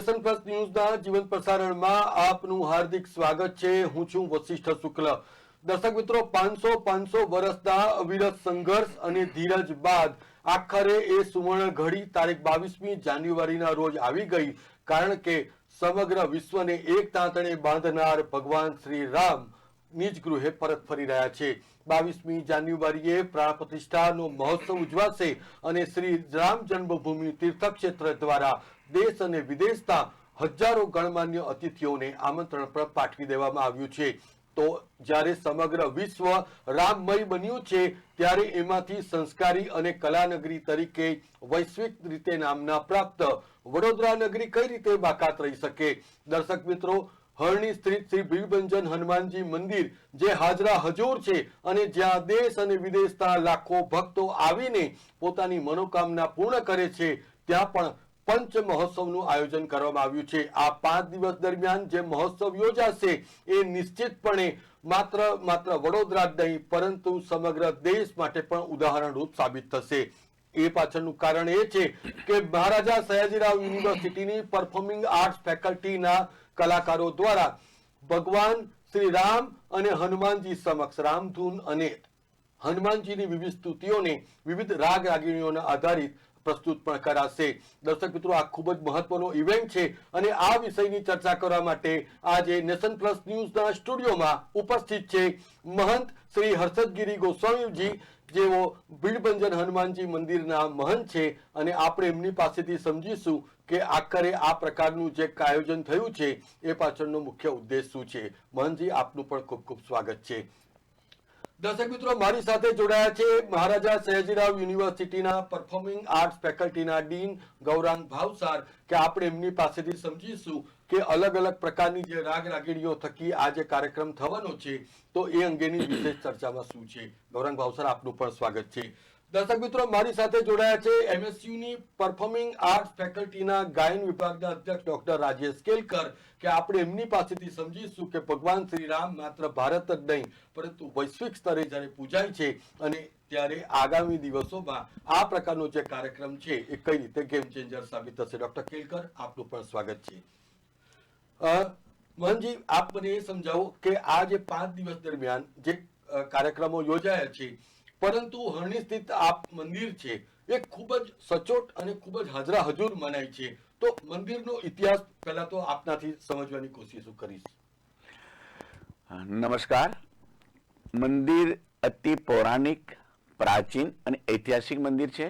Nation plus ન્યૂઝના જીવન પ્રસારણમાં આપનું હાર્દિક સ્વાગત છે. હું છું વશિષ્ઠ શુક્લ. દર્શક મિત્રો, પાંચસો પાંચસો વર્ષના અવિરત સંઘર્ષ અને ધીરજ બાદ આખરે એ સુવર્ણ ઘડી તારીખ બાવીસમી જાન્યુઆરીના રોજ આવી ગઈ. કારણ કે સમગ્ર વિશ્વને એક તાંતણે બાંધનાર ભગવાન શ્રી રામ નિજ ગૃહે પરત ફરી રહ્યા છે. બાવીસમી જાન્યુઆરીએ પ્રાણ પ્રતિષ્ઠાનો મહોત્સવ ઉજવાશે અને શ્રી રામ જન્મભૂમિ તીર્થક્ષેત્ર દ્વારા દેશ અને વિદેશના હજારો ગણમાન્ય અતિથિઓને આમંત્રણ પર પાઠવી દેવામાં આવ્યું છે. તો જ્યારે સમગ્ર વિશ્વ રામમય બન્યું છે, ત્યારે એમાંથી સંસ્કારી અને કલાનગરી તરીકે વૈશ્વિક રીતે નામના પ્રાપ્ત વડોદરા નગરી કઈ રીતે બાકાત રહી શકે? દર્શક મિત્રો, હરણી સ્થિત શ્રી ભીડભંજન હનુમાનજી મંદિર, જે હાજરા હજોર છે અને જ્યાં દેશ અને વિદેશના લાખો ભક્તો આવીને પોતાની મનોકામના પૂર્ણ કરે છે, ત્યાં પણ પંચ મહોત્સવનું આયોજન કરવામાં આવ્યું છે. આ પાંચ દિવસ દરમિયાન જે મહોત્સવ યોજાશે એ નિશ્ચિતપણે માત્ર માત્ર વડોદરા જ નહીં, પરંતુ સમગ્ર દેશ માટે પણ ઉદાહરણરૂપ સાબિત થશે. એ પાછળનું કારણ એ છે કે મહારાજા સયાજીરાવ યુનિવર્સિટીની પરફોર્મિંગ આર્ટ્સ ફેકલ્ટીના કલાકારો દ્વારા ભગવાન શ્રી રામ અને હનુમાનજી સમક્ષ રામધૂન અને હનુમાનજીની વિવિધ સ્તુતિઓને વિવિધ રાગ રાગીણીઓના આધારિત પ્રસ્તુત પણ કરાશે. દર્શક મિત્રો, આ ખૂબ જ મહત્વનો ઇવેન્ટ છે અને આ વિષયની ચર્ચા કરવા માટે આજે નેશન પ્લસ ન્યૂઝના સ્ટુડિયોમાં ઉપસ્થિત છે મહંત શ્રી હર્ષદગીરી ગોસ્વામીજી, જેઓ ભીડભંજન હનુમાનજી મંદિરના મહંત છે અને આપણે એમની પાસેથી સમજીશું કે આખરે આ પ્રકારનું જે આયોજન થયું છે, એ પાછળનો મુખ્ય ઉદ્દેશ શું છે. મહંતજી, આપનું પણ ખૂબ ખૂબ સ્વાગત છે. દર્શક મિત્રો, મારી સાથે જોડાયા છે મહારાજા સયાજીરાવ યુનિવર્સિટીના પરફોર્મિંગ આર્ટ્સ ફેકલ્ટીના ડીન ગૌરાંગ ભાવસાર કે આપણે એમની પાસેથી સમજીશું કે અલગ અલગ પ્રકારની જે રાગ રાગીણીઓ થકી આ જે કાર્યક્રમ થવાનો છે, તો એ અંગેની વિશેષ ચર્ચામાં શું છે? ગૌરાંગ ભાવસાર, આપનું પણ સ્વાગત છે. દર્શક મિત્રો, મારી સાથે જોડાયા છે એમએસયુની પરફોર્મિંગ આર્ટ ફેકલ્ટીના ગાયન વિભાગના અધ્યક્ષ ડોક્ટર રાજેશ કેલકર કે આપણે એમની પાસેથી સમજીશું કે ભગવાન શ્રી રામ માત્ર ભારત જ નહીં, પરંતુ વૈશ્વિક સ્તરે જ્યારે પૂજાય છે અને ત્યારે આગામી દિવસોમાં આ પ્રકારનો જે કાર્યક્રમ છે એ કઈ રીતે ગેમ ચેન્જર સાબિત થશે? ડોક્ટર કેલકર, આપનું પણ સ્વાગત છે. મોહનજી, આપ મને એ સમજાવો કે આ જે પાંચ દિવસ દરમિયાન જે કાર્યક્રમો યોજાયા છે પરંતુ હરણી સ્થિત આપ મંદિર છે, એ ખૂબ જ સચોટ અને ખૂબ જ હાજરા હજુર મનાય છે. તો મંદિરનો ઇતિહાસ પહેલા તો આપનાથી સમજવાની કોશિશ કરીશ. નમસ્કાર. મંદિર અતિ પૌરાણિક, પ્રાચીન અને ઐતિહાસિક મંદિર છે.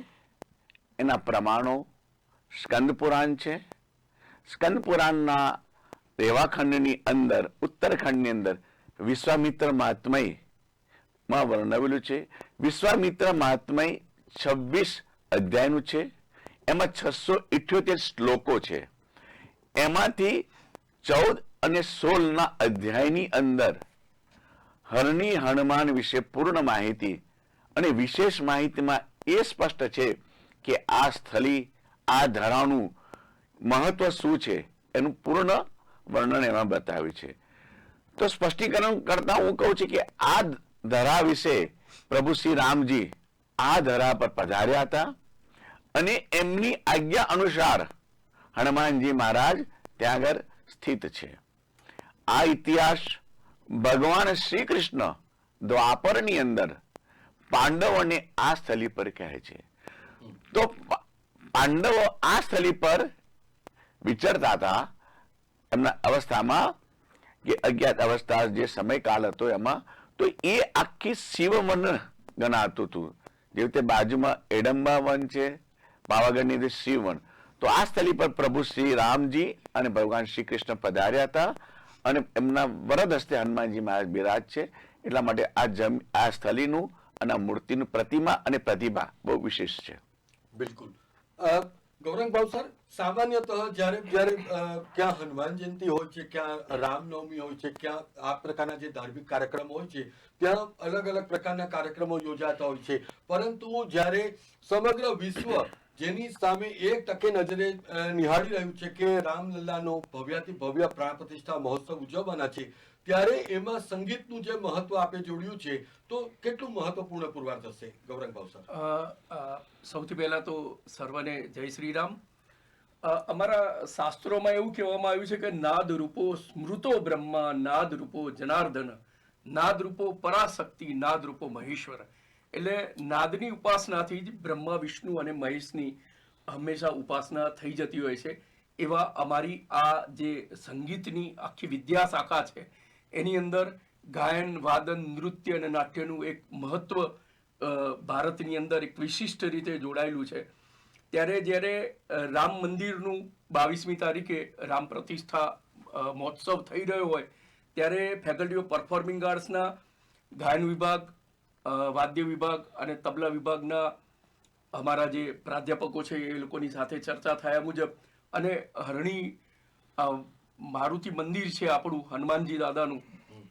એના પ્રમાણો સ્કંદ પુરાણ છે. સ્કંદ પુરાણના રેવાખંડની અંદર, ઉત્તરખંડની અંદર વિશ્વામિત્ર મહાત્મયમાં વર્ણવેલું છે. વિશ્વામિત્ર મહાત્મય છવ્વીસ અધ્યાયનું છે. એમાં છસો ઇઠ્યોતેર શ્લોકો છે. એમાંથી ચૌદ અને સોળના અધ્યાયની અંદર હરણી હનુમાન વિશે પૂર્ણ માહિતી અને વિશેષ માહિતીમાં એ સ્પષ્ટ છે કે આ સ્થળી, આ ધરાનું મહત્વ શું છે એનું પૂર્ણ વર્ણન એમાં બતાવ્યું છે. તો સ્પષ્ટીકરણ કરતા હું કહું છું કે આ ધરા વિશે પ્રભુ શ્રી રામજી આ ધરા પર પધાર્યા હતા અને એમની આજ્ઞા અનુસાર હનુમાનજી મહારાજ ત્યાં આગળ સ્થિત છે. આ ઇતિહાસ ભગવાન શ્રી કૃષ્ણ દ્વાપરની અંદર પાંડવોને આ સ્થળી પર કહે છે. તો પાંડવો આ સ્થળી પર વિચરતા હતા એમના અવસ્થામાં કે અજ્ઞાત અવસ્થા જે સમયકાળ હતો એમાં તો એ આખી શિવવન ગણાતું હતું. જેવી રીતે બાજુમાં એડંબા વન છે, પાવાગઢની શિવ શિવવન તો આ સ્થળી પર પ્રભુ શ્રી રામજી અને ભગવાન શ્રી કૃષ્ણ પધાર્યા હતા અને એમના વરદ હસ્તે હનુમાનજી મહારાજ બિરાજ છે. એટલા માટે આ જમ, આ સ્થળીનું અને મૂર્તિનું પ્રતિમા અને પ્રતિભા બહુ વિશેષ છે. બિલકુલ. ગૌરંગ સર સામાન્યતઃ જ્યારે જ્યારે ક્યાં હનુમાન જયંતિ હોય છે, ક્યાં રામનવમી હોય છે, ક્યાં આ પ્રકારના જે ધાર્મિક કાર્યક્રમો હોય છે, ત્યાં અલગ અલગ પ્રકારના કાર્યક્રમો યોજાતા હોય છે. પરંતુ જ્યારે સમગ્ર વિશ્વ જેની સામે એક ટકે નજરે નિહાળી રહ્યું છે કે રામલલ્લાનો ભવ્યાથી ભવ્ય પ્રાણ પ્રતિષ્ઠા મહોત્સવ ઉજવવાના છે, ત્યારે એમાં સંગીતનું જે મહત્વ આપે જોડ્યું છે, તો કેટલું મહત્વપૂર્ણ પુરવાર થશે? ગૌરંગ ભાવ સર. સૌથી પહેલા તો સર્વને જય શ્રી રામ. અમારા શાસ્ત્રોમાં એવું કહેવામાં આવ્યું છે કે નાદ રૂપો સ્મૃતો બ્રહ્મા નાદ રૂપો જનાર્દન નાદ રૂપો પરાશક્તિ નાદ રૂપો મહેશ્વર. એટલે નાદની ઉપાસનાથી જ બ્રહ્મા, વિષ્ણુ અને મહેશની હંમેશા ઉપાસના થઈ જતી હોય છે. એવા અમારી આ જે સંગીતની આખી વિદ્યા શાખા છે, એની અંદર ગાયન, વાદન, નૃત્ય અને નાટ્યનું એક મહત્વ ભારતની અંદર એક વિશિષ્ટ રીતે જોડાયેલું છે. ત્યારે જ્યારે રામ મંદિરનું બાવીસમી તારીખે રામ પ્રતિષ્ઠા મહોત્સવ થઈ રહ્યો હોય, ત્યારે ફેકલ્ટી ઓફ પરફોર્મિંગ આર્ટ્સના ગાયન વિભાગ વાદ્ય વિભાગ અને તબલા વિભાગના અમારા જે પ્રાધ્યાપકો છે એ લોકોની સાથે ચર્ચા થયા મુજબ અને હરણી મારુતિ મંદિર છે આપણું હનુમાનજી દાદાનું,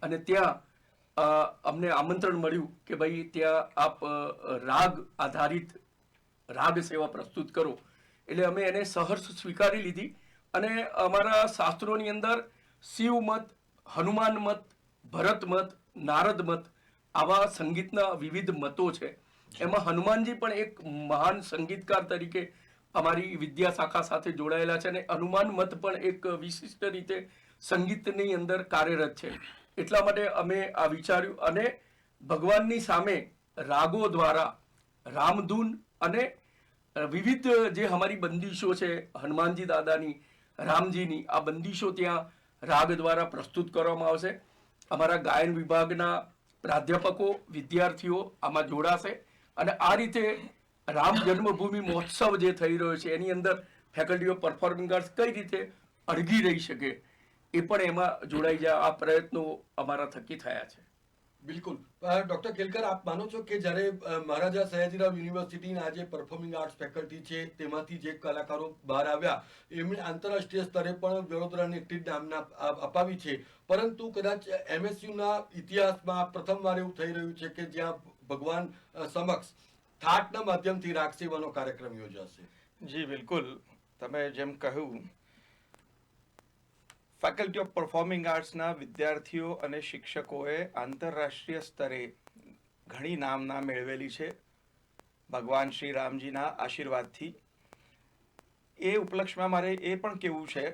અને ત્યાં અમને આમંત્રણ મળ્યું કે ભાઈ ત્યાં આપ રાગ આધારિત રાગ સેવા પ્રસ્તુત કરો. એટલે અમે એને સહર્ષ સ્વીકારી લીધી અને અમારા શાસ્ત્રોની અંદર શિવ મત, હનુમાન મત, ભરત મત, નારદ મત આવા સંગીતના વિવિધ મતો છે. એમાં હનુમાનજી પણ એક મહાન સંગીતકાર તરીકે અમારી વિદ્યા શાખા સાથે જોડાયેલા છે અને હનુમાન મત પણ એક વિશિષ્ટ રીતે સંગીતની અંદર કાર્યરત છે. એટલા માટે અમે આ વિચાર્યું અને ભગવાનની સામે રાગો દ્વારા રામધૂન અને વિવિધ જે અમારી બંદીશો છે, હનુમાનજી દાદાની, રામજીની, આ બંદીશો ત્યાં રાગ દ્વારા પ્રસ્તુત કરવામાં આવશે. અમારા ગાયન વિભાગના પ્રાધ્યાપકો, વિદ્યાર્થીઓ આમાં જોડાશે. અને આ રીતે રામ જન્મભૂમિ મહોત્સવ જે થઈ રહ્યો છે, એની અંદર ફેકલ્ટી ઓફ પરફોર્મિંગ આર્ટ્સ કઈ રીતે અડગી રહી શકે, એ પણ એમાં જોડાઈ જાય આ પ્રયત્નો અમારા થકી થયા છે. બિલકુલ. ડોક્ટર કેલકર, આપ માનો છો કે જ્યારે મહારાજા સયાજીરાવ યુનિવર્સિટીના આજે પરફોર્મિંગ આર્ટ્સ ફેકલ્ટી છે, તેમાંથી જે કલાકારો બહાર આવ્યા, એમણે આંતરરાષ્ટ્રીય સ્તરે પણ વડોદરાને જ નામના અપાવી છે. પરંતુ કદાચ એમએસયુના ઇતિહાસમાં પ્રથમવાર એવું થઈ રહ્યું છે કે જ્યાં ભગવાન સમક્ષ થાટના માધ્યમથી રાગ સેવાનો કાર્યક્રમ યોજાશે. જી, બિલકુલ. તમે જેમ કહ્યું ફેકલ્ટી ઓફ પરફોર્મિંગ આર્ટ્સના વિદ્યાર્થીઓ અને શિક્ષકોએ આંતરરાષ્ટ્રીય સ્તરે ઘણી નામના મેળવેલી છે. ભગવાન શ્રી રામજીના આશીર્વાદથી. એ ઉપલક્ષમાં મારે એ પણ કહેવું છે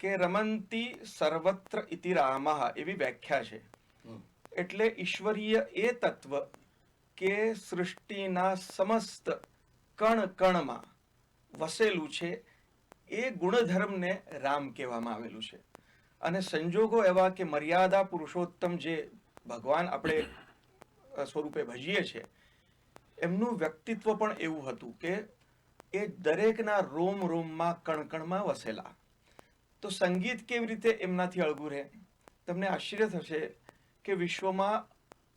કે રમંતી સર્વત્ર ઇતિ રામઃ એવી વ્યાખ્યા છે. એટલે ઈશ્વરીય એ તત્વ કે સૃષ્ટિના સમસ્ત કણ કણમાં વસેલું છે એ ગુણધર્મને રામ કહેવામાં આવેલું છે. અને સંજોગો એવા કે મર્યાદા પુરુષોત્તમ જે ભગવાન આપણે સ્વરૂપે ભજીએ છીએ એમનું વ્યક્તિત્વ પણ એવું હતું કે એ દરેકના રોમ રોમમાં કણકણમાં વસેલા. તો સંગીત કેવી રીતે એમનાથી અળગું રહે? તમને આશ્ચર્ય થશે કે વિશ્વમાં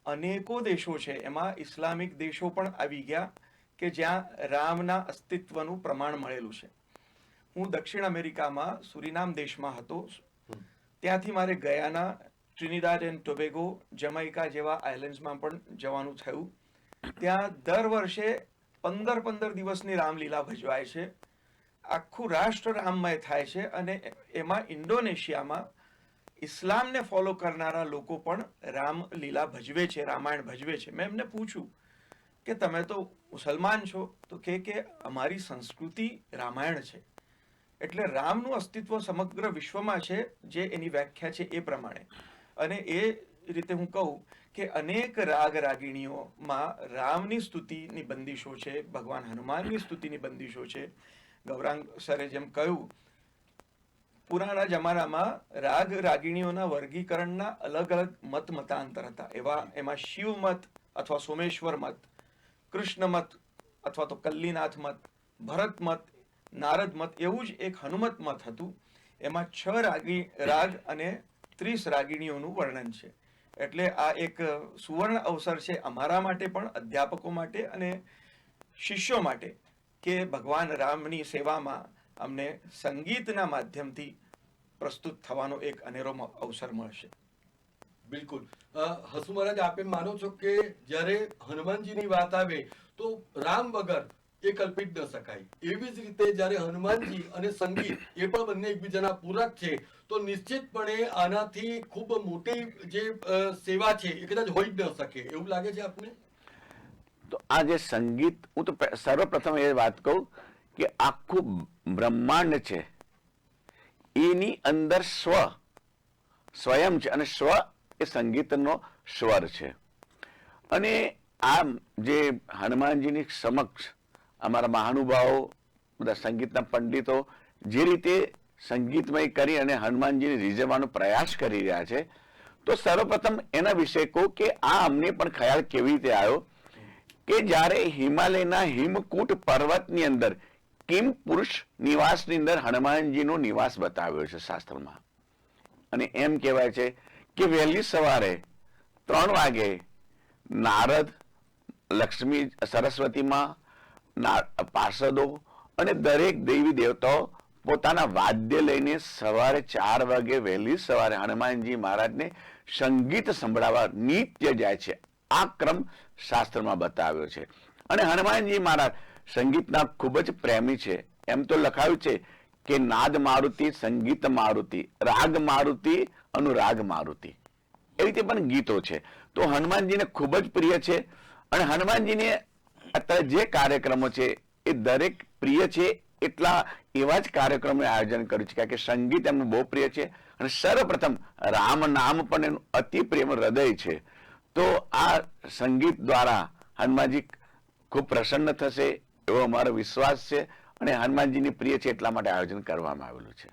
અનેકો દેશો છે. એમાં ઇસ્લામિક દેશો પણ આવી ગયા કે જ્યાં રામના અસ્તિત્વનું પ્રમાણ મળેલું છે. હું દક્ષિણ અમેરિકામાં સુરીનામ દેશમાં હતો. ત્યાંથી મારે Guyana Trinidad and Tobago Jamaica જેવા આઇલેન્ડ્સમાં પણ જવાનું થયું. ત્યાં દર વર્ષે પંદર પંદર દિવસની રામલીલા ભજવાય છે. આખું રાષ્ટ્ર રામમય થાય છે અને એમાં ઇન્ડોનેશિયામાં ઇસ્લામને ફોલો કરનારા લોકો પણ રામલીલા ભજવે છે રામાયણ ભજવે છે. મેં એમને પૂછ્યું કે તમે તો મુસલમાન છો તો કે કે અમારી સંસ્કૃતિ રામાયણ છે. એટલે રામનું અસ્તિત્વ સમગ્ર વિશ્વમાં છે, જે એની વ્યાખ્યા છે એ પ્રમાણે. અને એ રીતે હું કહું કે અનેક રાગ રાગીણીઓમાં રામની સ્તુતિની બંદીશો છે, ભગવાન હનુમાનની સ્તુતિની બંદીશો છે. ગૌરાંગ સરે જેમ કહ્યું, પુરાણા જમાનામાં રાગ રાગીણીઓના વર્ગીકરણના અલગ અલગ મત મતાંતર હતા. એવા એમાં શિવ મત અથવા સોમેશ્વર મત, કૃષ્ણ મત અથવા તો કલ્લીનાથ મત, ભરત મત નારદ મત એવું જ એક હનુમત મત હતું. એમાં છ રાગી, રાગ અને ત્રીસ રાગીણીઓનું વર્ણન છે. એટલે આ એક સુવર્ણ અવસર છે અમારા માટે પણ, અધ્યાપકો માટે અને શિષ્યો માટે કે ભગવાન રામની સેવામાં અમને સંગીતના માધ્યમથી પ્રસ્તુત થવાનો એક અનેરો અવસર મળશે. બિલકુલ. હસુ મહારાજ, આપે માનો છો કે જ્યારે હનુમાનજીની વાત આવે તો રામ વગર એ કલ્પિત ન શકાય. એવી જ રીતે જ્યારે હનુમાનજી અને સંગીત એ પણ બંને એકબીજાના પૂરક છે, તો નિશ્ચિતપણે આનાથી ખૂબ મોટી જે સેવા છે એ કદાચ હોઈ જ ન શકે. એવું લાગે છે આપને? તો આ જે સંગીત, હું તો સર્વપ્રથમ એ વાત કહું કે આખું બ્રહ્માંડ છે. એની અંદર સ્વ સ્વયં છે અને સ્વ એ સંગીતનો સ્વર છે. અને આ જે હનુમાનજીની સમક્ષ અમારા મહાનુભાવો, બધા સંગીતના પંડિતો જે રીતે સંગીતમય કરી અને હનુમાનજીને રીઝવવાનો પ્રયાસ કરી રહ્યા છે, તો સર્વપ્રથમ એના વિશે કહું કે આ અમને પણ ખ્યાલ કેવી રીતે આવ્યો કે જ્યારે હિમાલયના હિમકૂટ પર્વતની અંદર કિમ પુરુષ નિવાસની અંદર હનુમાનજીનો નિવાસ બતાવ્યો છે શાસ્ત્રમાં. અને એમ કહેવાય છે કે વહેલી સવારે ત્રણ વાગે નારદ, લક્ષ્મી, સરસ્વતીમાં પાર્ષદો અને દરેક દેવી દેવતાઓ પોતાના વાદ્ય લઈને સવારે ચાર વાગે વહેલી સવારે હનુમાનજી મહારાજને સંગીત સંભળાવવા નિત્ય જાય છે. આ ક્રમ શાસ્ત્રમાં બતાવ્યો છે. અને હનુમાનજી મહારાજ સંગીતના ખૂબ જ પ્રેમી છે. એમ તો લખાયું છે કે નાદ મારુતિ, સંગીત મારુતિ, રાગ મારુતિ, અનુરાગ મારુતિ. એ રીતે પણ ગીતો છે. તો હનુમાનજીને ખૂબ જ પ્રિય છે. અને હનુમાનજીને અત્યારે જે કાર્યક્રમો છે એ દરેક પ્રિય છે એટલા એવા જ કાર્યક્રમનું આયોજન કર્યું છે. કારણ કે સંગીત એમનું બહુ પ્રિય છે અને સર્વપ્રથમ રામ નામ પણ એનું અતિ પ્રેમ હૃદય છે. તો આ સંગીત દ્વારા હનુમાનજી ખૂબ પ્રસન્ન થશે એવો અમારો વિશ્વાસ છે અને હનુમાનજીની પ્રિય છે એટલા માટે આયોજન કરવામાં આવેલું છે.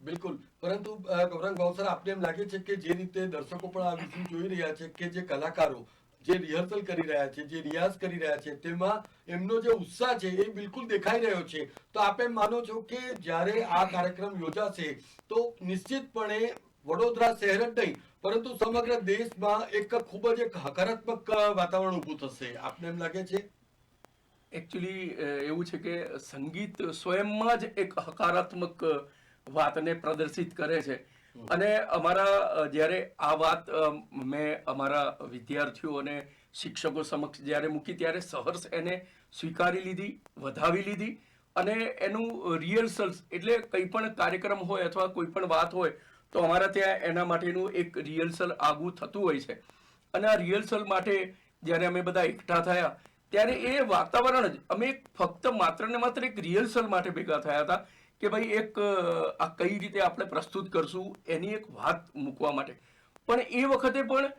બિલકુલ. પરંતુ ગૌરાંગ ભાવસર આપને એમ લાગે છે કે જે રીતે દર્શકો પણ આ વિષય જોઈ રહ્યા છે કે જે કલાકારો જે રિહર્સલ કરી રહ્યા છે, જે રિયાઝ કરી રહ્યા છે, તેમાં એમનો જે ઉત્સાહ છે એ બિલકુલ દેખાઈ રહ્યો છે. તો આપ માનો છો કે જ્યારે આ કાર્યક્રમ યોજાશે, તો નિશ્ચિતપણે વડોદરા શહેર જ નહીં, પરંતુ સમગ્ર દેશમાં એક ખૂબ જ એક હકારાત્મક વાતાવરણ ઊભું થશે. આપને એમ લાગે છે? એકચ્યુઅલી એવું છે કે સંગીત સ્વયંમાં જ એક હકારાત્મક વાતને પ્રદર્શિત કરે છે. અને અમારા જ્યારે આ વાત મેં અમારા વિદ્યાર્થીઓ અને શિક્ષકો સમક્ષ જ્યારે મૂકી, ત્યારે સહર્ષ એને સ્વીકારી લીધી, વધાવી લીધી અને એનું રિહર્સલ્સ એટલે કંઈ પણ કાર્યક્રમ હોય અથવા કોઈ પણ વાત હોય, તો અમારા ત્યાં એના માટેનું એક રિહર્સલ આગું થતું હોય છે. અને આ રિહર્સલ માટે જ્યારે અમે બધા એકઠા થયા, ત્યારે એ વાતાવરણ જ, અમે ફક્ત માત્ર ને માત્ર એક રિહર્સલ માટે ભેગા થયા હતા કે ભાઈ એક આ કઈ રીતે આપણે પ્રસ્તુત કરશું એની એક વાત મૂકવા માટે. પણ એ વખતે પણ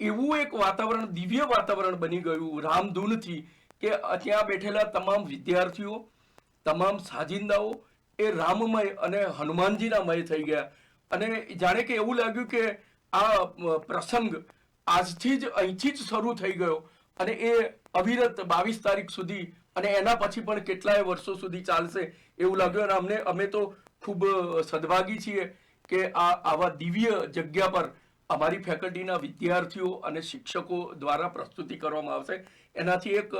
એવું એક વાતાવરણ, દિવ્ય વાતાવરણ બની ગયું રામધૂનથી કે ત્યાં બેઠેલા તમામ વિદ્યાર્થીઓ, તમામ સાજિંદાઓ એ રામમય અને હનુમાનજીના મય થઈ ગયા. અને જાણે કે એવું લાગ્યું કે આ પ્રસંગ આજથી જ અહીંથી જ શરૂ થઈ ગયો અને એ અવિરત બાવીસ તારીખ સુધી અને એના પછી પણ કેટલાય વર્ષો સુધી ચાલશે. એવું લાગ્યું અને અમને, અમે તો ખૂબ સદભાગી છીએ કે આ, આવા દિવ્ય જગ્યા પર અમારી ફેકલ્ટીના વિદ્યાર્થીઓ અને શિક્ષકો દ્વારા પ્રસ્તુતિ કરવામાં આવશે. એનાથી એક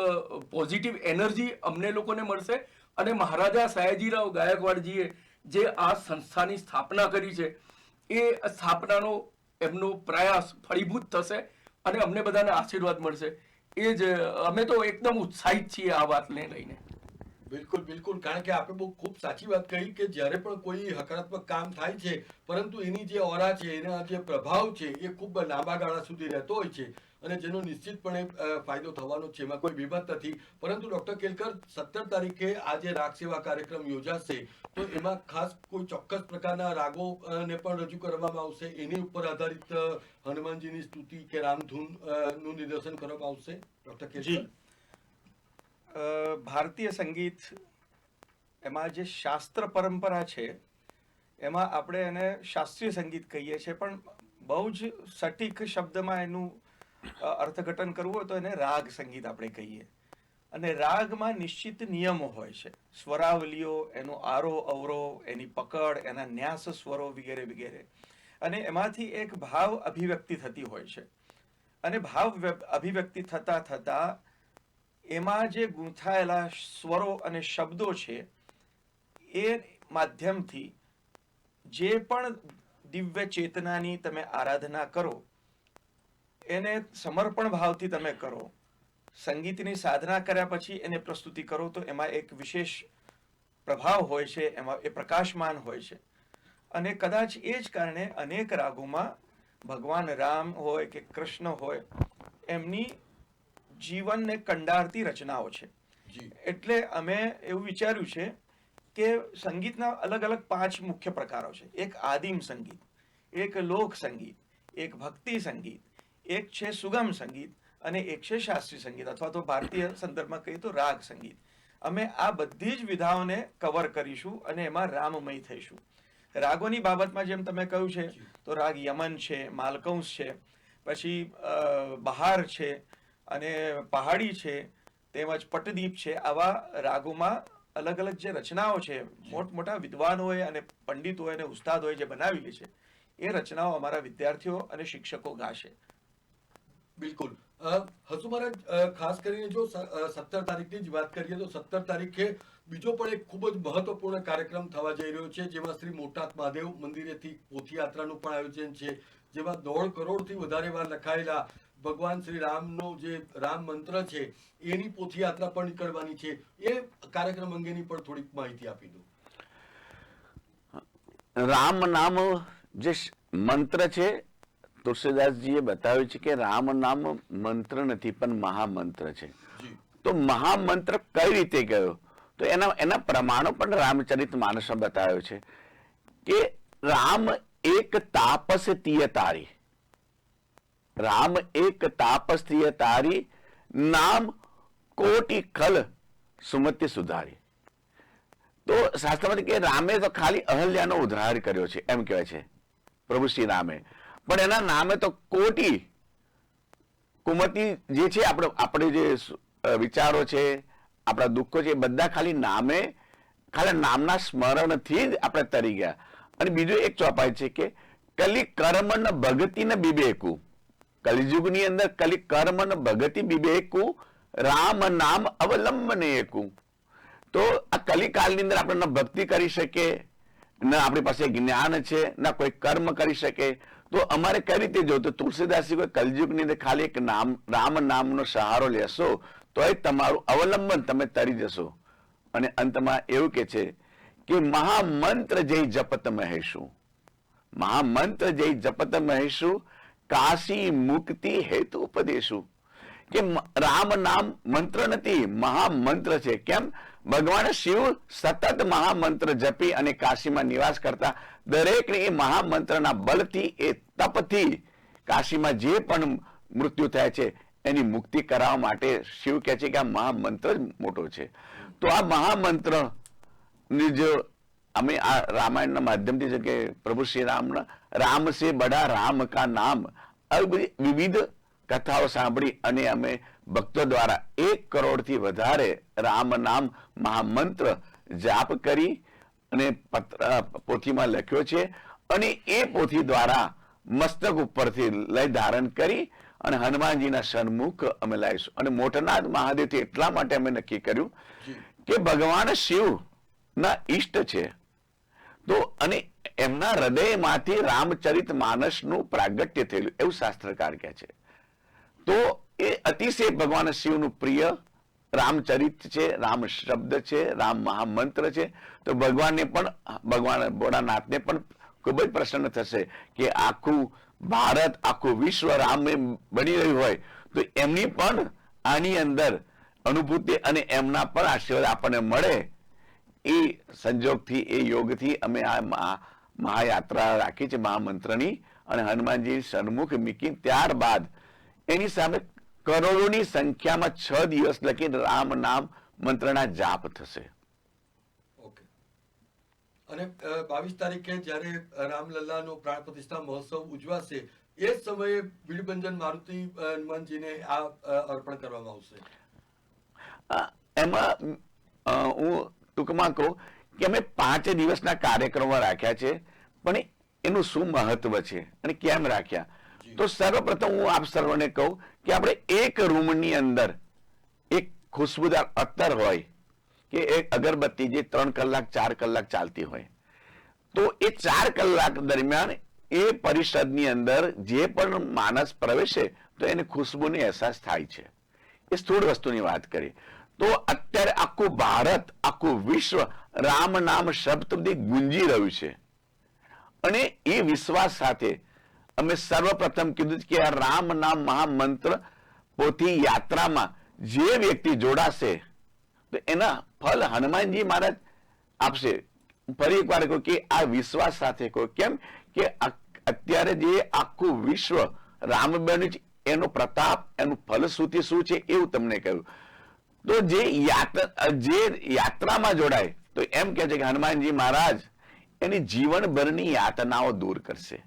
પોઝિટિવ એનર્જી અમને લોકોને મળશે. અને મહારાજા સયાજીરાવ ગાયકવાડજીએ જે આ સંસ્થાની સ્થાપના કરી છે, એ સ્થાપનાનો એમનો પ્રયાસ ફળીભૂત થશે અને અમને બધાને આશીર્વાદ મળશે. એ જ, અમે તો એકદમ ઉત્સાહિત છીએ આ વાતને લઈને. બિલકુલ બિલકુલ. કારણ કે આપણે બહુ ખૂબ સાચી વાત કહી કે જ્યારે પણ કોઈ હકારાત્મક કામ થાય છે, પરંતુ એની જે ઓરા છે, એના જે પ્રભાવ છે, એ ખૂબ લાંબા ગાળા સુધી રહેતો હોય છે અને જેનો નિશ્ચિતપણે ફાયદો થવાનો છે એમાં કોઈ વિવાદ નથી. પરંતુ ડોક્ટર કેલકર સત્તર તારીખે આ જે રાગ સેવા કાર્યક્રમ યોજાશે, તો એમાં ખાસ કોઈ ચોક્કસ પ્રકારના રાગો ને પણ રજૂ કરવામાં આવશે? એની ઉપર આધારિત હનુમાનજીની સ્તુતિ કે રામધૂનનું નિદર્શન કરવામાં આવશે, ડોક્ટર કેલકર? ભારતીય સંગીત એમાં જે શાસ્ત્ર પરંપરા છે, એમાં આપણે એને શાસ્ત્રીય સંગીત કહીએ છીએ, પણ બહુ જ સટીક શબ્દમાં એનું અર્થઘટન કરવું હોય તો એને રાગ સંગીત આપણે કહીએ. અને રાગમાં નિશ્ચિત નિયમો હોય છે. સ્વરાવલીઓ, એનો આરોહ અવરોહ એની પકડ, એના ન્યાસ સ્વરો વગેરે વગેરે. અને એમાંથી એક ભાવ અભિવ્યક્તિ થતી હોય છે. અને ભાવ વ્ય- અભિવ્યક્તિ થતાં થતા એમાં જે ગૂંથાયેલા સ્વરો અને શબ્દો છે, એ માધ્યમથી જે પણ દિવ્ય ચેતનાની તમે આરાધના કરો, એને સમર્પણ ભાવથી તમે કરો, સંગીતની સાધના કર્યા પછી એને પ્રસ્તુતિ કરો, તો એમાં એક વિશેષ પ્રભાવ હોય છે, એમાં એ પ્રકાશમાન હોય છે. અને કદાચ એ જ કારણે અનેક રાગોમાં ભગવાન રામ હોય કે કૃષ્ણ હોય, એમની જીવનને કંડારતી રચનાઓ છે. એટલે અમે એવું વિચાર્યું છે કે સંગીતના અલગ અલગ પાંચ મુખ્ય પ્રકારો છે. એક આદિમ સંગીત એક લોક સંગીત એક ભક્તિ સંગીત એક છે સુગમ સંગીત અને એક છે શાસ્ત્રીય સંગીત અથવા તો ભારતીય સંદર્ભમાં કહીએ તો રાગ સંગીત. અમે આ બધી જ વિધાઓને કવર કરીશું અને એમાં રામમય થઈશું. રાગોની બાબતમાં જેમ તમે કહ્યું છે તો રાગ યમન છે માલકંસ છે પછી બહાર છે અને પહાડી છે તેમજ પટદીપ છે આવા રાગોમાં અલગ અલગ જે રચનાઓ છે મોટમોટા વિદ્વાનોએ અને પંડિતોએ અને ઉસ્તાદોએ જે બનાવેલી છે એ રચનાઓ અમારા વિદ્યાર્થીઓ અને શિક્ષકો ગાશે. બિલકુલ. અ, હસુ મહારાજ ખાસ કરીને જો સત્તર તારીખની જ વાત કરીએ તો સત્તર તારીખે બીજો પણ એક ખૂબ જ મહત્વપૂર્ણ કાર્યક્રમ થવા જઈ રહ્યો છે જેમાં શ્રી મોટાથ મહાદેવ મંદિરેથી પોથીયાત્રાનું પણ આયોજન છે જેમાં દોઢ કરોડથી વધારે વાર લખાયેલા ભગવાન શ્રી રામનો જે રામ મંત્ર છે એની પોથીયાત્રા પણ કરવાની છે. એ કાર્યક્રમ અંગેની પણ થોડીક માહિતી આપી દો. રામ નામ જે મંત્ર છે તુલસીદાસજીએ બતાવ્યું છે કે રામ નામ મંત્ર નથી પણ મહામંત્ર છે. તો મહામંત્ર કઈ રીતે ગયો? તો એના એના પ્રમાણો પણ રામચરિત માનસમાં બતાવ્યો છે કે રામ એક તાપસ તિય તારી. રામ એક તાપસ્ત્રીય તારી, નામ કોટી ખલ સુમતિ સુધારી. તો શાસ્ત્રમાં કે રામે તો ખાલી અહલ્યાનો ઉદ્ધાર કર્યો છે, એમ કહેવાય છે, પ્રભુ શ્રી રામે. પણ એના નામે તો કોટી, કુમતી જે છે, આપણે આપણે જે વિચારો છે, આપણા દુઃખો છે, એ બધા ખાલી નામે, ખાલી નામના સ્મરણથી જ આપણે તરી ગયા. અને બીજું એક ચોપાઈ છે કે, કલી કર્મ ન ભગતી ને બિબેકુ. કલિયુગની અંદર કલી કર્મ ન ભગતિ બિબેકુ, રામ નામ અવલંબને એકુ. તો આ કલિકાલની અંદર આપણે ન ભક્તિ કરી શકીએ, ન આપણી પાસે જ્ઞાન છે, ન કોઈ કર્મ કરી શકે તો અમારે કઈ રીતે જો તો તુલસીદાસજી કોઈ કલયુગની અંદર ખાલી એક નામ, રામ નામનો સહારો લેશો તો એ તમારું અવલંબન તમે તરી જશો. અને અંતમાં એવું કે છે કે મહામંત્ર જય જપત મહેશુ. મહામંત્ર જય જપત મહેશુ કાશી મુક્તિ હેતુ ઉપદેશુ. કે રામ નામ મંત્ર નથી, મહામંત્ર છે. કેમ? ભગવાન શિવ સતત મહામંત્ર જપી અને કાશીમાં નિવાસ કરતા દરેકને એ મહામંત્રના બળથી, એ તપથી કાશીમાં જે પણ મૃત્યુ થાય છે, એની મુક્તિ કરાવવા માટે શિવ કહે છે કે આ મહામંત્ર જ મોટો છે. તો આ મહામંત્રની જો અમે આ રામાયણના માધ્યમથી છે કે પ્રભુ શ્રી રામના, રામ સે બડા રામ કા નામ આવી બધી વિવિધ કથાઓ સાંભળી અને અમે ભક્તો દ્વારા એક કરોડથી વધારે રામ નામ મહામંત્ર જાપ કરી અને પત્ર પોથીમાં લખ્યો છે અને એ પોથી દ્વારા મસ્તક ઉપરથી લઈ ધારણ કરી અને હનુમાનજીના સન્મુખ અમે લાવીશું. અને મોટનાથ મહાદેવથી એટલા માટે અમે નક્કી કર્યું કે ભગવાન શિવ ના ઈષ્ટ છે. તો અને એમના હૃદયમાંથી રામચરિત માનસનું પ્રાગટ્ય થયેલું, એવું શાસ્ત્રકાર કહે છે. તો એ અતિશય ભગવાન શિવનું પ્રિય, રામચરિત છે, રામ શબ્દ છે, રામ મહામંત્ર છે. તો ભગવાનને પણ, ભગવાન ભોળાનાથને પણ ખૂબ જ પ્રસન્ન થશે કે આખું ભારત, આખું વિશ્વ રામે બની રહ્યું હોય. તો એમની પણ આની અંદર અનુભૂતિ અને એમના પણ આશીર્વાદ આપણને મળે. એ સંજોગથી એ યોગથી અમે આ મહા- મહાયાત્રા રાખી છે મહામંત્રની. અને હનુમાનજી સન્મુખ મીકી ત્યારબાદ એની સામે કરોડોની સંખ્યામાં છ દિવસ લખી રામ નામ મંત્રના જાપ થશે. અને બાવીસ તારીખે જ્યારે રામલલ્લાનો પ્રાણ પ્રતિષ્ઠા મહોત્સવ ઉજવાશે એ જ સમયે ભીડભંજન મારુતિ હનુમાનજીને આ અર્પણ કરવામાં આવશે. એમાં હું ટૂંકમાં કહું કે અમે પાંચ દિવસના કાર્યક્રમો રાખ્યા છે પણ એનું શું મહત્વ છે અને કેમ રાખ્યા? તો સર્વપ્રથમ હું આપ સર્વને કહું કે આપણે એક રૂમની અંદર એક ખુશ્બુદાર અત્તર હોય કે એક અગરબત્તી જે ત્રણ કલાક ચાર કલાક ચાલતી હોય તો એ ચાર કલાક દરમિયાન એ પરિષદની અંદર જે પણ માણસ પ્રવેશે તો એને ખુશ્બુની અહેસાસ થાય છે. એ સ્થૂળ વસ્તુની વાત કરી તો અત્યારે આખું ભારત, આખું વિશ્વ રામ નામ શબ્દથી ગુંજી રહ્યું છે. અને એ વિશ્વાસ સાથે અમે સર્વપ્રથમ કીધું કે આ રામ નામ મહામંત્ર પોથી યાત્રામાં જે વ્યક્તિ જોડાશે, તો એના ફલ હનુમાનજી મહારાજ આપશે. ફરી એકવાર કહું કે આ વિશ્વાસ સાથે કહો, કેમ કે અત્યારે જે આખું વિશ્વ રામ બન્યું છે, એનો પ્રતાપ, એનું ફલશ્રુતિ શું છે એવું તમને કહ્યું તો જે જે યાત્રામાં જોડાય તો એમ કે છે કે હનુમાનજી મહારાજ એની જીવનભરની યાતનાઓ દૂર કરશે.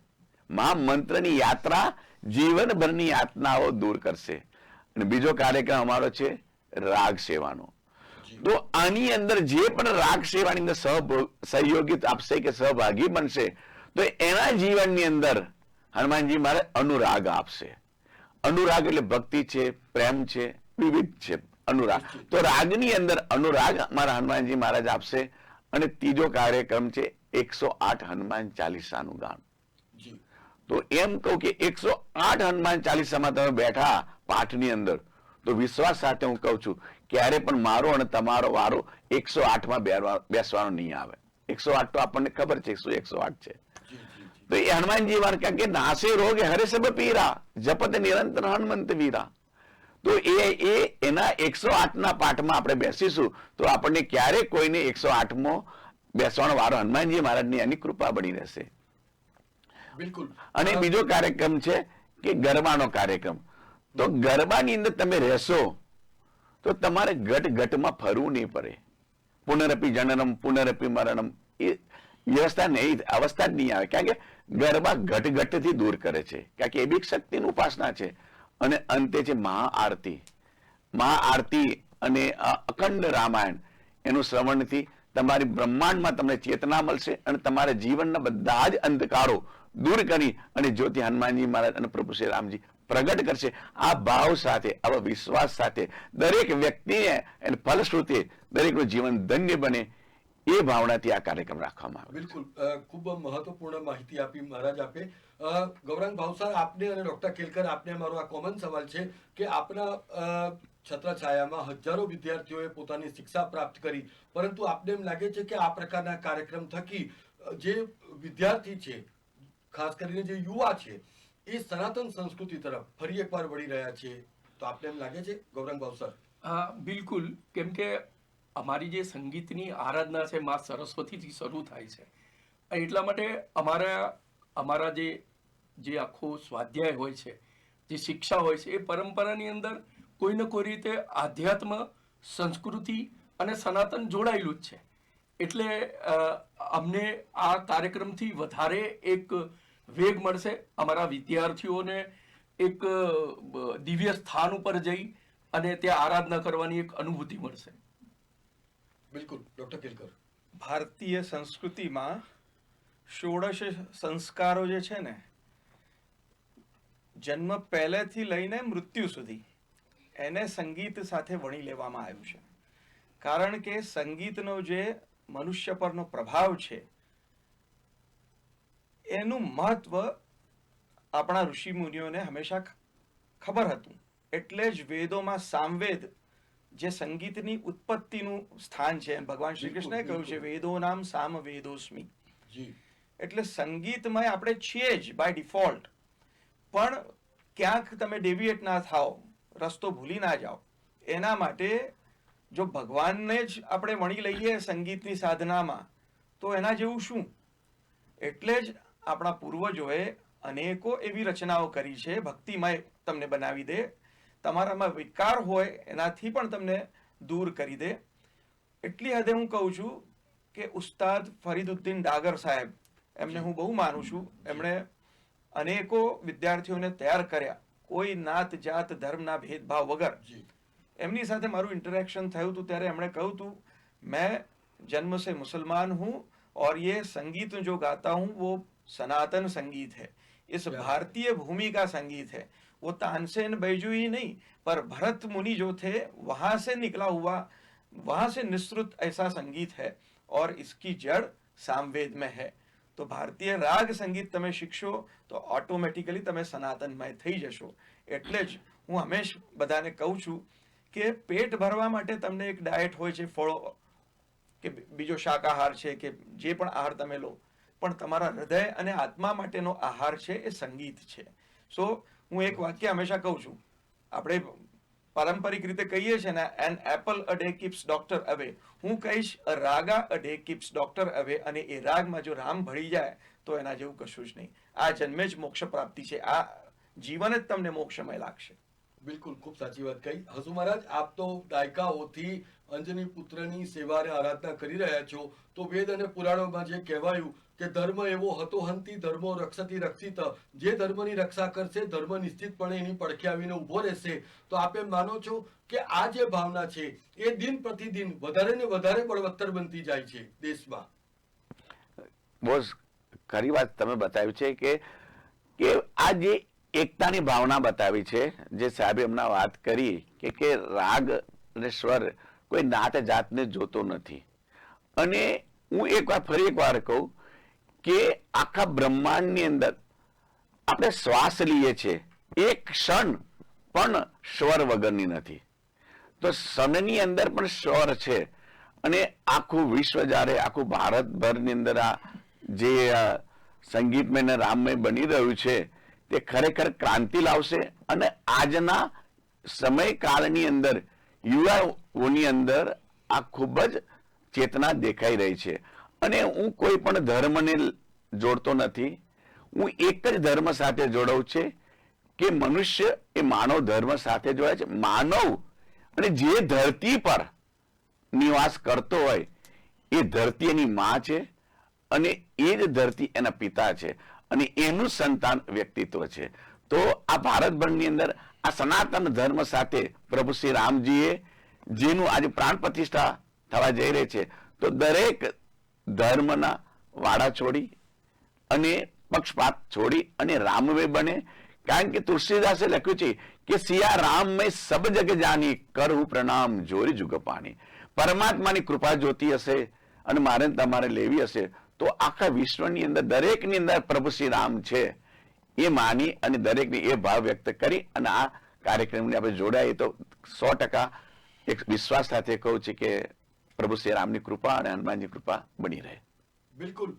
મહામંત્રની યાત્રા જીવનભરની યાતનાઓ દૂર કરશે. અને બીજો કાર્યક્રમ અમારો છે રાગ સેવાનો. તો આની અંદર જે પણ રાગ સેવાની અંદર સહયોગી આપશે કે સહભાગી બનશે તો એના જીવનની અંદર હનુમાનજી મારે અનુરાગ આપશે. અનુરાગ એટલે ભક્તિ છે પ્રેમ છે વિવિધ છે. અનુરાગ. તો રાગની અંદર અનુરાગ મારા હનુમાનજી મહારાજ આપશે અને ત્રીજો કાર્યક્રમ છે એકસો આઠ હનુમાન ચાલીસાનું ગાન. તો એમ કહું કે એકસો આઠ હનુમાન ચાલીસામાં તમે બેઠા પાઠની અંદર તો વિશ્વાસ સાથે હું કહું છું ક્યારે પણ મારો અને તમારો વારો એકસો આઠમાં બેસવાનો નહીં આવે. એકસો આઠ તો આપણને ખબર છે શું એકસો આઠ છે. તો એ હનુમાનજી વાર કે નાસે રોગે હરે સબ પીરા જપત નિરંતર હનુમંત વીરા. તો એ એ એના એકસો આઠના પાઠમાં આપણે બેસીશું. તો આપણને ક્યારે કોઈને એકસો આઠમો બેસવાનો વારો હનુમાનજી મહારાજની એની કૃપા બની રહેશે. બિલકુલ. અને બીજો કાર્યક્રમ છે કે ગરબાનો કાર્યક્રમ. તો ગરબાની અંદર તમે રહેશો તો તમારે ઘટ ઘટમાં ફરવું નહીં પડે. પુનરપી જનનમ પુનરપી મરણમ એ વ્યવસ્થા નહીં અવસ્થા જ નહીં આવે. કારણ કે ગરબા ઘટ ઘટથી દૂર કરે છે. કારણ કે એ બી શક્તિની ઉપાસના છે. અને અંતે છે મહાઆરતી. મહાઆરતી અને અખંડ રામાયણ. એનું શ્રવણથી તમારી બ્રહ્માંડમાં તમને ચેતના મળશે અને તમારા જીવનના બધા જ અંધકારો દૂર કરી અને જ્યોતિ હનુમાનજી મહારાજ અને પ્રભુ શ્રી રામજી પ્રગટ કરશે. આ ભાવ સાથે, આવા વિશ્વાસ સાથે દરેક વ્યક્તિને એને ફલશ્રુતિ, દરેકનું જીવન ધન્ય બને. એ ભાવનાથી આ કાર્યક્રમ રાખવામાં આવે બિલકુલ. ખૂબ મહત્વપૂર્ણ માહિતી આપી મહારાજ આપે. ગૌરાંગ ભાવસાર આપને અને ડોક્ટર કેલકર આપને મારો આ કોમન સવાલ છે કે આપના છત્રછાયામાં હજારો વિદ્યાર્થીઓએ પોતાની શિક્ષા પ્રાપ્ત કરી પરંતુ આપને એમ લાગે છે કે આ પ્રકારના કાર્યક્રમ થકી જે વિદ્યાર્થી છે ખાસ કરીને જે યુવા છે એ સનાતન સંસ્કૃતિ તરફ ફરી એકવાર વળી રહ્યા છે? તો આપને એમ લાગે છે ગૌરાંગ ભાવસર હા બિલકુલ. કેમ કે અમારી જે સંગીતની આરાધના છે, મા સરસ્વતીથી શરૂ થાય છે. એટલા માટે અમારા અમારા જે જે આખો સ્વાધ્યાય હોય છે, જે શિક્ષા હોય છે, એ પરંપરાની અંદર કોઈ ને કોઈ રીતે આધ્યાત્મ, સંસ્કૃતિ અને સનાતન જોડાયેલું જ છે. એટલે અમને આ કાર્યક્રમથી વધારે એક વેગ મળશે. અમારા વિદ્યાર્થીઓને એક દિવ્ય સ્થાન ઉપર જઈ અને ત્યાં આરાધના કરવાની એક અનુભૂતિ મળશે. બિલકુલ, ડોક્ટર કેલકર. ભારતીય સંસ્કૃતિમાં ષોડશ સંસ્કારો જે છે ને, જન્મ પહેલેથી લઈને મૃત્યુ સુધી એને સંગીત સાથે વણી લેવામાં આવ્યું છે. કારણ કે સંગીતનો જે મનુષ્ય પરનો પ્રભાવ છે, એનું મહત્વ આપણા ઋષિ મુનિઓને હંમેશા ખબર હતું. એટલે જ વેદોમાં સામવેદ જે સંગીતની ઉત્પત્તિનું સ્થાન છે ભગવાન શ્રી કૃષ્ણએ કહ્યું છે વેદો નામ સામ વેદોસ્મી. એટલે સંગીતમય આપણે છીએ જ બાય ડિફોલ્ટ પણ ક્યાંક તમે ડેવિએટ ના થાઓ રસ્તો ભૂલી ના જાઓ એના માટે જો ભગવાનને જ આપણે વણી લઈએ સંગીતની સાધનામાં તો એના જેવું શું? એટલે જ આપણા પૂર્વજોએ અનેકો એવી રચનાઓ કરી છે ભક્તિમય તમને બનાવી દે તમારામાં વિકાર હોય એનાથી પણ તમને દૂર કરી દે એટલી હદે હું કહું છું કે ઉસ્તાદ ફરીદુદ્દીન ડાગર સાહેબ એમને હું બહુ માનું છું એમણે અનેકો વિદ્યાર્થીઓને તૈયાર કર્યા કોઈ નાત જાત ધર્મના ભેદભાવ વગર જી એમની સાથે મારું इंटरेक्शन થયું હતું ત્યારે એમણે કહ્યું હતું मैं जन्म से मुसलमान हूँ और ये संगीत जो गाता हूँ वो सनातन संगीत है इस क्या? भारतीय भूमि का संगीत है वो तानसेन बैजू ही नहीं पर भरत मुनि जो थे वहां से निकला हुआ वहां से निस्तृत ऐसा संगीत है और इसकी जड़ सामवेद में है તો ભારતીય રાગ સંગીત તમે શીખશો તો ઓટોમેટિકલી તમે સનાતનમય થઈ જશો એટલે જ હું હંમેશ બધાને કહું છું કે પેટ ભરવા માટે તમને એક ડાયટ હોય છે ફળો કે બી- બીજો શાકાહાર છે કે જે પણ આહાર તમે લો પણ તમારા હૃદય અને આત્મા માટેનો આહાર છે એ સંગીત છે સો હું એક વાક્ય હંમેશા કહું છું. આપણે પારંપરિક રીતે કહીએ છીએ ને an apple a day keeps doctor away હું કહીશ "A raga a day keeps doctor away અને એ રાગમાં જો રામ ભળી જાય, તો એના જેવું કશું જ નહીં. આ જન્મે જ મોક્ષ પ્રાપ્તિ છે. આ જીવન જ તમને મોક્ષમય લાગશે. બિલકુલ, ખૂબ સાચી વાત કહી. હસુ મહારાજ, આપ તો દાયકાઓથી અંજની પુત્રની સેવાને આરાધના કરી રહ્યા છો, તો વેદ અને પુરાણોમાં જે કહેવાયું કે ધર્મ એવો હતો હંતી, ધર્મો રક્ષતી રક્ષિત, જે ધર્મની રક્ષા કરશે, ધર્મ નિશ્ચિતપણે એની પડખે આવીને ઊભો રહેશે. તો આપ માનો છો કે આ જે ભાવના છે, એ દિન પ્રતિદિન વધારે ને વધારે બળવત્તર બનતી જાય છે દેશમાં? બહુ ખરી વાત તમે બતાવી છે કે કે આ જે એકતાની ભાવના બતાવી છે, જે સાહેબે હમણાં વાત કરી કે કે રાગ અને સ્વર કોઈ નાત જાતને જોતો નથી. અને હું એક વાર ફરી એક વાર કહું કે આખા બ્રહ્માંડની અંદર આપણે શ્વાસ લઈએ છીએ એક ક્ષણ પણ સ્વર વગરની નથી. તો સનની અંદર પણ સ્વર છે. અને આખું વિશ્વ જ્યારે આખું ભારતભરની અંદર આ જે સંગીતમય ને રામમય બની રહ્યું છે, તે ખરેખર ક્રાંતિ લાવશે અને આજના સમયકાળની અંદર યુવાઓની અંદર આ ખૂબ જ ચેતના દેખાઈ રહી છે. અને હું કોઈ પણ ધર્મને જોડતો નથી. હું એક જ ધર્મ સાથે જોડાઉં છે કે મનુષ્ય એ માનવ ધર્મ સાથે જોડાય છે. માનવ અને જે ધરતી પર નિવાસ કરતો હોય, એ ધરતી એની માં છે અને એ જ ધરતી એના પિતા છે અને એનું સંતાન વ્યક્તિત્વ છે. તો આ ભારતભરની અંદર આ સનાતન ધર્મ સાથે પ્રભુ શ્રી રામજીએ, જેનું આજે પ્રાણ પ્રતિષ્ઠા થવા જઈ રહી છે, તો દરેક ધર્મના વાડા છોડી અને પક્ષપાત છોડી અને રામમય બને. કારણ કે તુલસીદાસે લખ્યું છે કે સિયા રામ મેં સબ જગ જાની, કરું પ્રણામ, જોરી જુગ પાણી. પરમાત્માની કૃપા જોતી હશે અને મારે તમારે લેવી હશે. તો આખા વિશ્વની અંદર, દરેકની અંદર પ્રભુ શ્રી રામ છે. એ માની અને દરેકને એ ભાવ વ્યક્ત કરી અને આ કાર્યક્રમને આપણે જોડાઈએ તો સો ટકા એક વિશ્વાસ સાથે કહું છું કે પ્રભુ શ્રી રામની કૃપા અને હનુમાનની કૃપા બની રહે. બિલકુલ.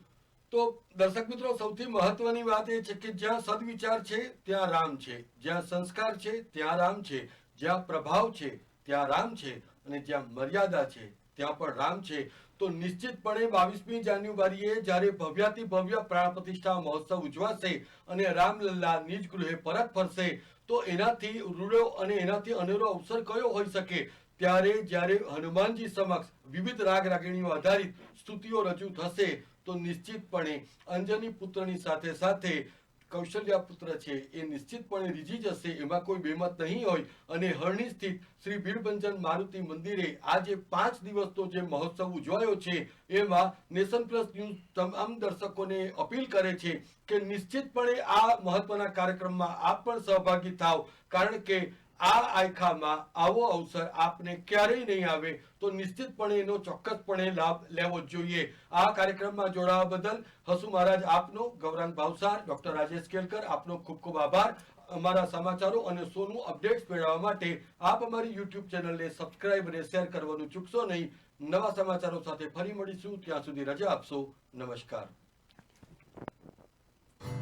તો દર્શક મિત્રો, સૌથી મહત્વની વાત એ છે કે જ્યાં સદવિચાર છે, ત્યાં રામ છે. જ્યાં સંસ્કાર છે, ત્યાં રામ છે. જ્યાં પ્રભાવ છે, ત્યાં રામ છે. અને જ્યાં મર્યાદા છે, ત્યાં પણ રામ છે. તો નિશ્ચિતપણે બાવીસમી જાન્યુઆરીએ જ્યારે ભવ્યાતિ ભવ્ય પ્રાણ પ્રતિષ્ઠા મહોત્સવ ઉજવાશે અને રામલલ્લા નિજ ગૃહે પરત ફરશે, તો એનાથી રૂડો અને એનાથી અનેરો અવસર કયો હોઈ શકે? ત્યારે જ્યારે હનુમાનજી સમક્ષ વિવિધ રાગ રાગીણીઓ આધારિત સ્તુતિઓ રજૂ થશે, તો નિશ્ચિતપણે અંજની પુત્રની સાથે સાથે કૌશલ્યા પુત્ર છે. એ નિશ્ચિતપણે રીઝી જશે. એમાં કોઈ બેમત નહીં હોય. અને હરણી સ્થિત શ્રી ભીરભંજન મારુતિ મંદિરે આજે પાંચ દિવસનો જે મહોત્સવ ઉજવાયો છે, એમાં નેશન પ્લસ ન્યૂઝ તમામ દર્શકોને અપીલ કરે છે કે નિશ્ચિતપણે આ મહત્વના કાર્યક્રમમાં આપ પણ સહભાગી થાવ. કારણ કે આ આયખામાં આવો અવસર આપને ક્યારેય નહીં આવે તો નિશ્ચિતપણે એનો ચોક્કસપણે લાભ લેવો જોઈએ. આ કાર્યક્રમમાં જોડાવા બદલ હસુ મહારાજ આપનો, ગૌરાંગ ભાવસાર, ડોક્ટર રાજેશ કેલકર આપનો ખૂબ ખૂબ આભાર. અમારા સમાચારો અને શોનું અપડેટ્સ મેળવવા માટે આપ અમારી યુટ્યુબ ચેનલને સબસ્ક્રાઇબ અને શેર કરવાનું ચૂકશો નહીં. નવા સમાચારો સાથે ફરી મળીશું. ત્યાં સુધી રજા આપશો. નમસ્કાર.